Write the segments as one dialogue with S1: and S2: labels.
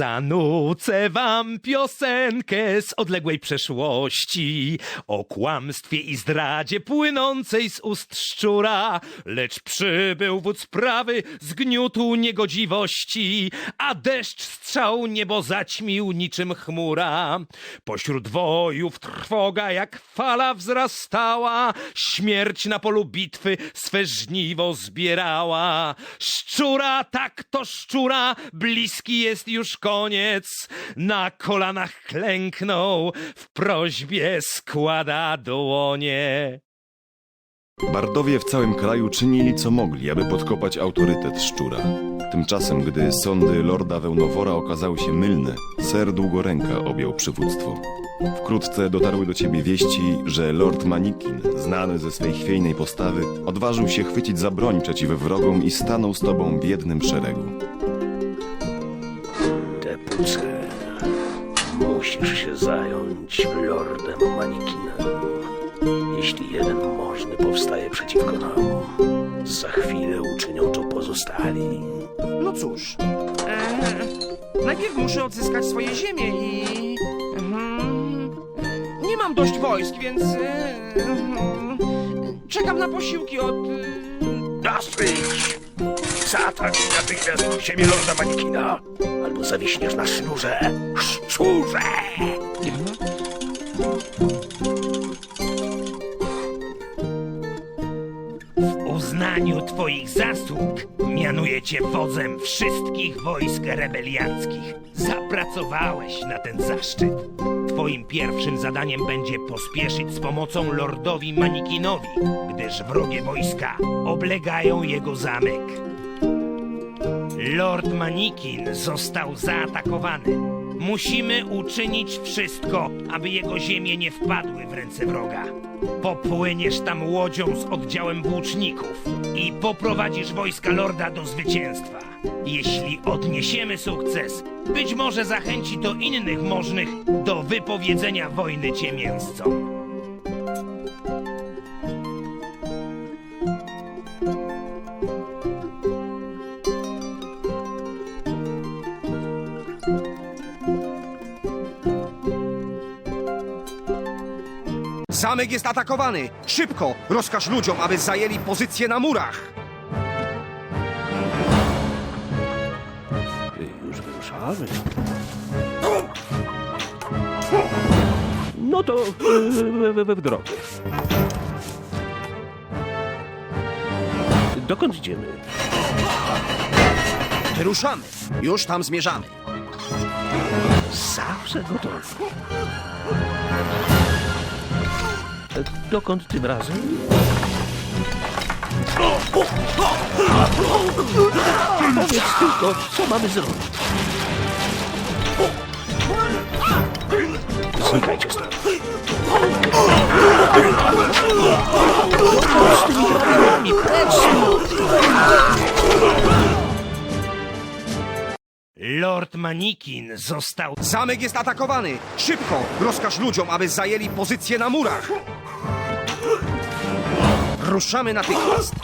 S1: za Zanucę wam piosenkę z odległej przeszłości o kłamstwie i zdradzie płynącej z ust szczura. Lecz przybył wódz prawy, zgniótł niegodziwości, a deszcz strzał niebo zaćmił niczym chmura. Pośród wojów trwoga jak fala wzrastała, śmierć na polu bitwy swe żniwo zbierała. Szczura, tak to szczura, bliski jest już koniec. Na kolanach klęknął, w prośbie składa dłonie.
S2: Bardowie w całym kraju czynili co mogli, aby podkopać autorytet szczura. Tymczasem, gdy sądy lorda Wełnowora okazały się mylne, ser Długoręka objął przywództwo. Wkrótce dotarły do ciebie wieści, że lord Manikin, znany ze swej chwiejnej postawy, odważył się chwycić za broń przeciw wrogom i stanął z tobą w jednym szeregu.
S3: Tepuce, musisz się zająć lordem Manikinem. Jeśli jeden możny powstaje przeciwko nam, za chwilę uczynią to pozostali.
S4: No cóż, e, najpierw muszę odzyskać swoje ziemię i... mhm, nie mam dość wojsk, więc... E, mhm, czekam na posiłki od... E,
S3: Dosyć! Zaatakuj natychmiast ziemię lorda Manikina, albo zawiśniesz na sznurze. Szczurze!
S1: W uznaniu twoich zasług mianuję cię wodzem wszystkich wojsk rebelianckich. Zapracowałeś na ten zaszczyt. Twoim pierwszym zadaniem będzie pospieszyć z pomocą lordowi Manikinowi, gdyż wrogie wojska oblegają jego zamek. Lord Manikin został zaatakowany. Musimy uczynić wszystko, aby jego ziemie nie wpadły w ręce wroga. Popłyniesz tam łodzią z oddziałem włóczników i poprowadzisz wojska lorda do zwycięstwa. Jeśli odniesiemy sukces, być może zachęci to innych możnych do wypowiedzenia wojny ciemięzcom.
S4: Zamek jest atakowany! Szybko! Rozkaż ludziom, aby zajęli pozycję na murach!
S3: Już wyruszamy. No to w, w, w, w drogę. Dokąd idziemy?
S4: Wyruszamy! Już tam zmierzamy!
S3: Zawsze gotowy. Dokąd tym razem? Powiedz tylko, co mamy zrobić. Znikajcie stąd. Z tymi precz.
S1: Lord Manikin został
S4: Zamek jest atakowany! Szybko! Rozkaż ludziom, aby zajęli pozycję na murach! Ruszamy natychmiast!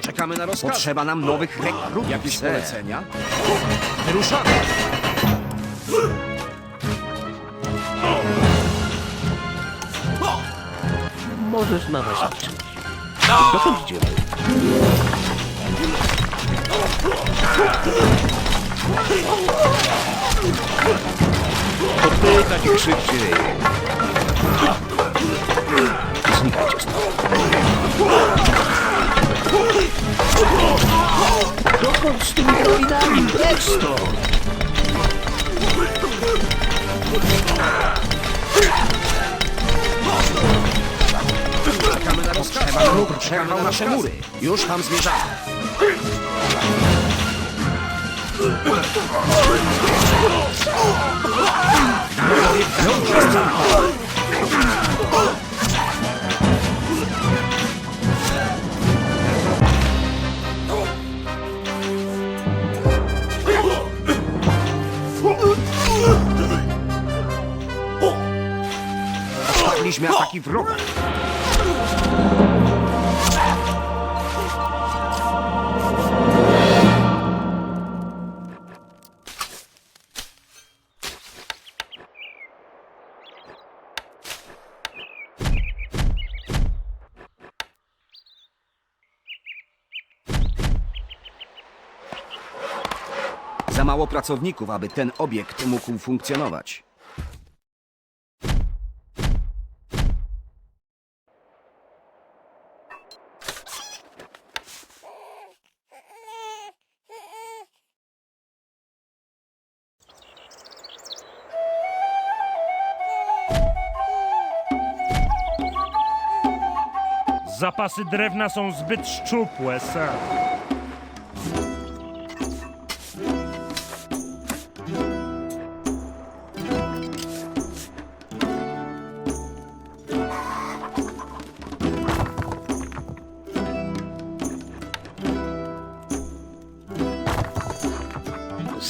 S4: Czekamy na rozkaz. Potrzeba nam nowych rekrutów. Jakieś polecenia? Wyruszamy!
S3: Możesz na nas liczyć. Dokąd idziemy? Odpychać ich szybciej. Znikajcie stąd. Dokąd z tymi droidami? Precz stąd!
S4: Czekamy na rozkaz. Przerwał nasze mury. Już tam zmierzamy. Odpaliśmy ataki wroga. Pracowników, aby ten obiekt mógł funkcjonować.
S5: Zapasy drewna są zbyt szczupłe, sir.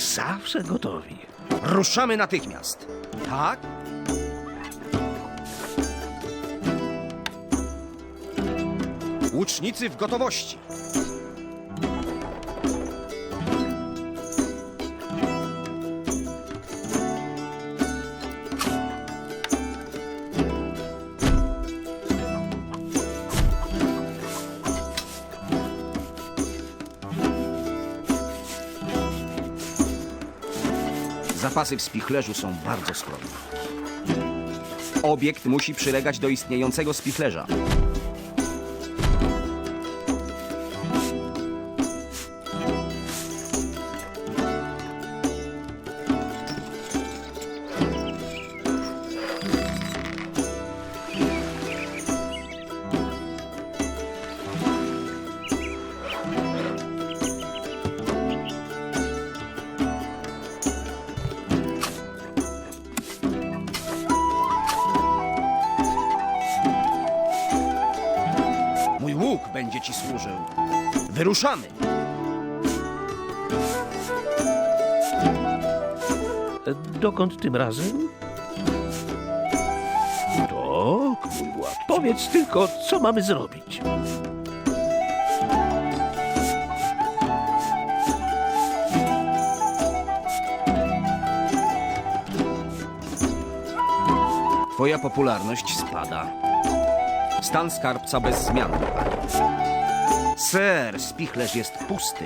S3: Zawsze gotowi.
S4: Ruszamy natychmiast. Tak? Łucznicy w gotowości. Zapasy w spichlerzu są bardzo skromne. Obiekt musi przylegać do istniejącego spichlerza. Wyruszamy!
S3: Dokąd tym razem? Tak, mój władco. Powiedz tylko, co mamy zrobić.
S4: Twoja popularność spada. Stan skarbca bez zmian. Ser, spichlerz jest pusty.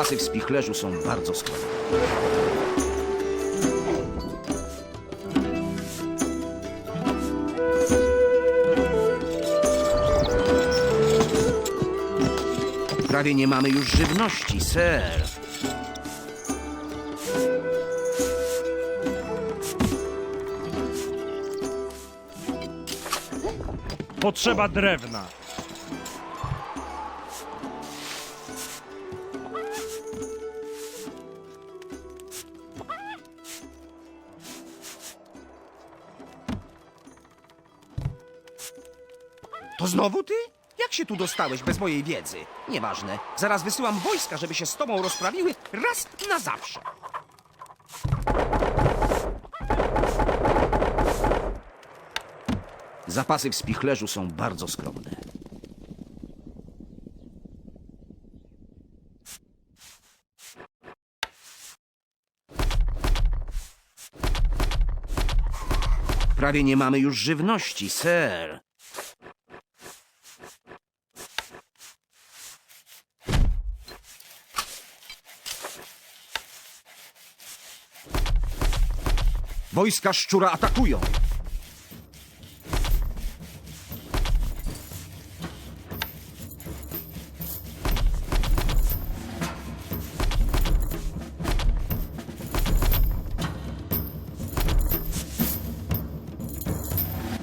S4: Zapasy w spichlerzu są bardzo skromne. Prawie nie mamy już żywności, ser.
S5: Potrzeba drewna.
S4: To znowu ty? Jak się tu dostałeś bez mojej wiedzy? Nieważne. Zaraz wysyłam wojska, żeby się z tobą rozprawiły raz na zawsze. Zapasy w spichlerzu są bardzo skromne. Prawie nie mamy już żywności, ser. Wojska szczura atakują.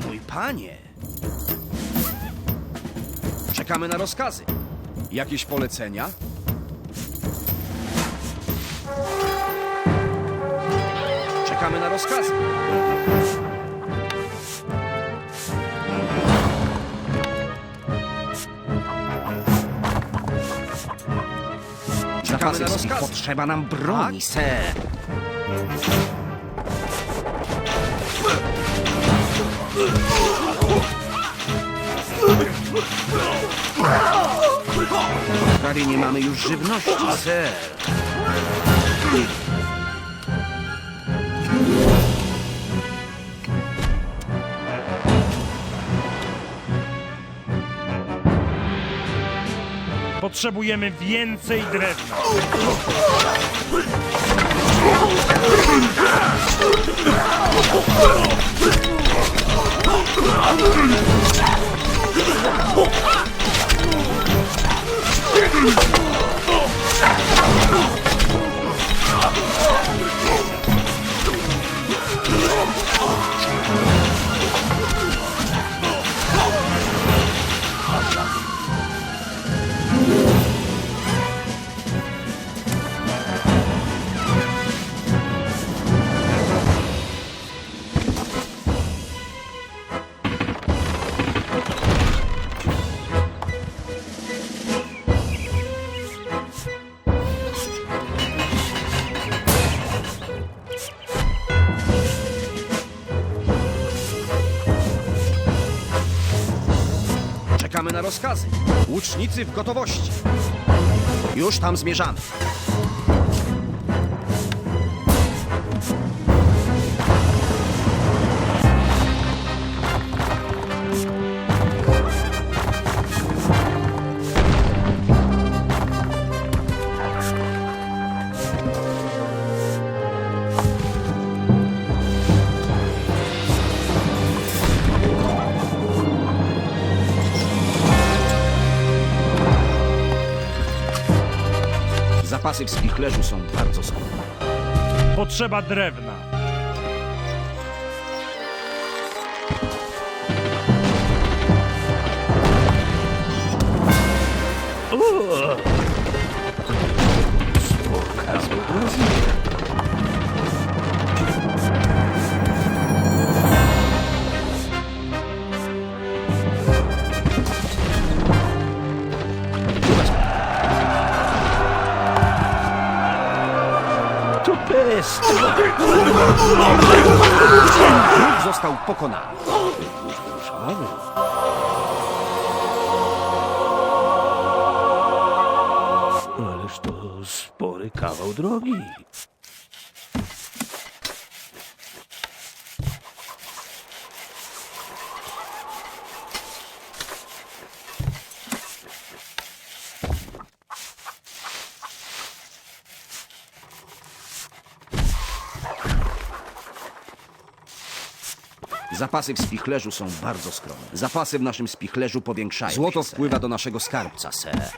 S4: Mój panie. Czekamy na rozkazy. Jakieś polecenia? Czekamy na rozkazy. Czekamy na rozkazy. Potrzeba nam broni, ser. Prawie nie mamy już żywności, ser.
S5: Potrzebujemy więcej drewna.
S4: Czekamy rozkazy. Łucznicy w gotowości. Już tam zmierzamy. Zapasy w spichlerzu są bardzo skromne.
S5: Potrzeba drewna.
S3: To
S4: Wróg został pokonany.
S3: Ależ to spory kawał drogi.
S4: Zapasy w spichlerzu są bardzo skromne. Zapasy w naszym spichlerzu powiększają Złoto
S6: się,
S4: wpływa do naszego skarbca, ser.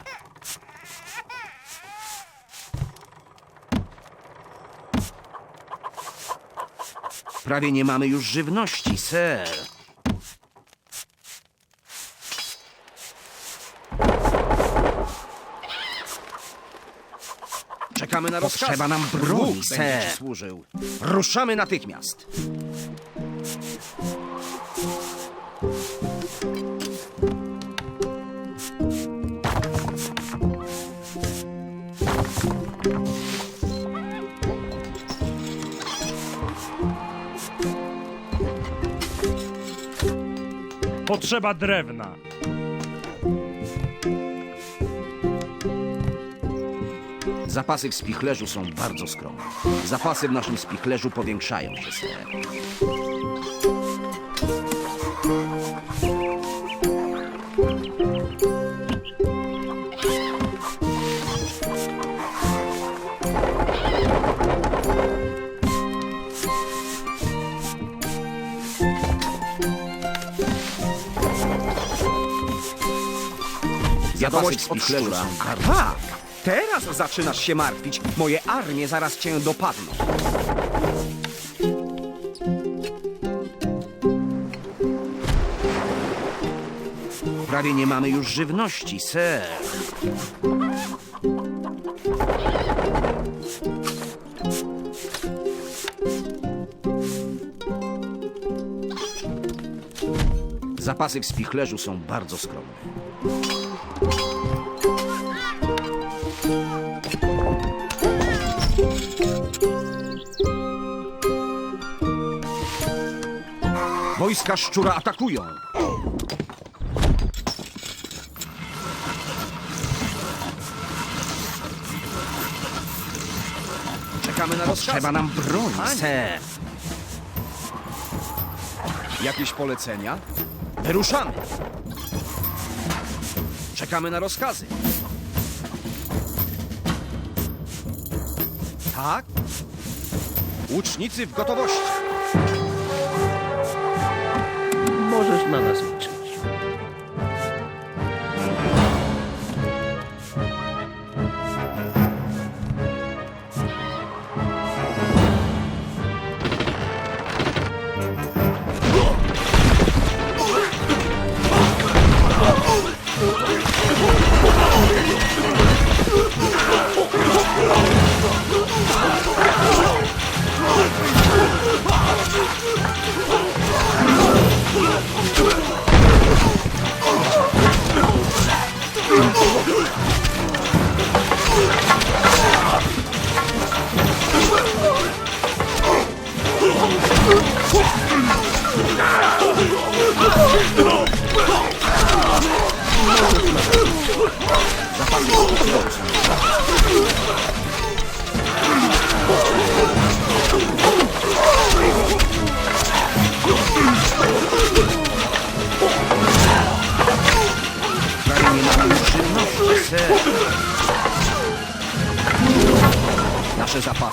S4: Prawie nie mamy już żywności, ser. Czekamy na rozkaz. Potrzeba nam broni, ser. służył. Ruszamy natychmiast.
S5: Potrzeba drewna.
S4: Zapasy w spichlerzu są bardzo skromne. Zapasy w naszym spichlerzu powiększają się, ser. Wiadomość od szczura. Tak! Teraz zaczynasz się martwić. Moje armie zaraz cię dopadną. Prawie nie mamy już żywności, ser. Zapasy w spichlerzu są bardzo skromne. Wojska szczura atakują. Czekamy na rozkaz. Trzeba nam broń, ser. Jakieś polecenia? Wyruszamy. Czekamy na rozkazy. Tak? Łucznicy w gotowości.
S3: Możesz na nas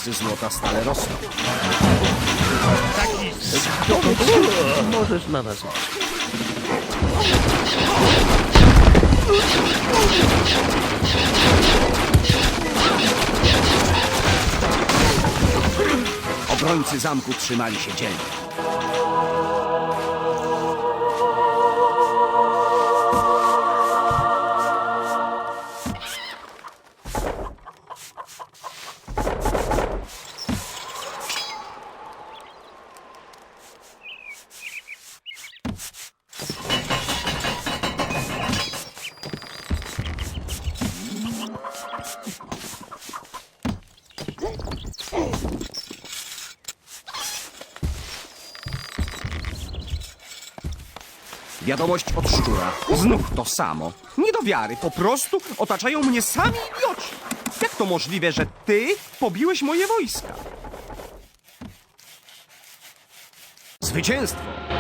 S4: zapasy złota stale rosną.
S3: Możesz na nas.
S4: Obrońcy zamku trzymali się dzielnie. Wiadomość od szczura. Znów to samo. Nie do wiary, po prostu otaczają mnie sami idioci. Jak to możliwe, że ty pobiłeś moje wojska? Zwycięstwo!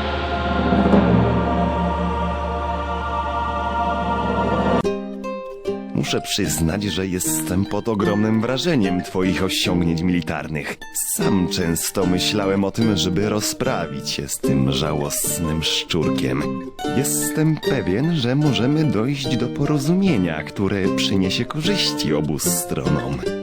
S2: Muszę przyznać, że jestem pod ogromnym wrażeniem twoich osiągnięć militarnych. Sam często myślałem o tym, żeby rozprawić się z tym żałosnym szczurkiem. Jestem pewien, że możemy dojść do porozumienia, które przyniesie korzyści obu stronom.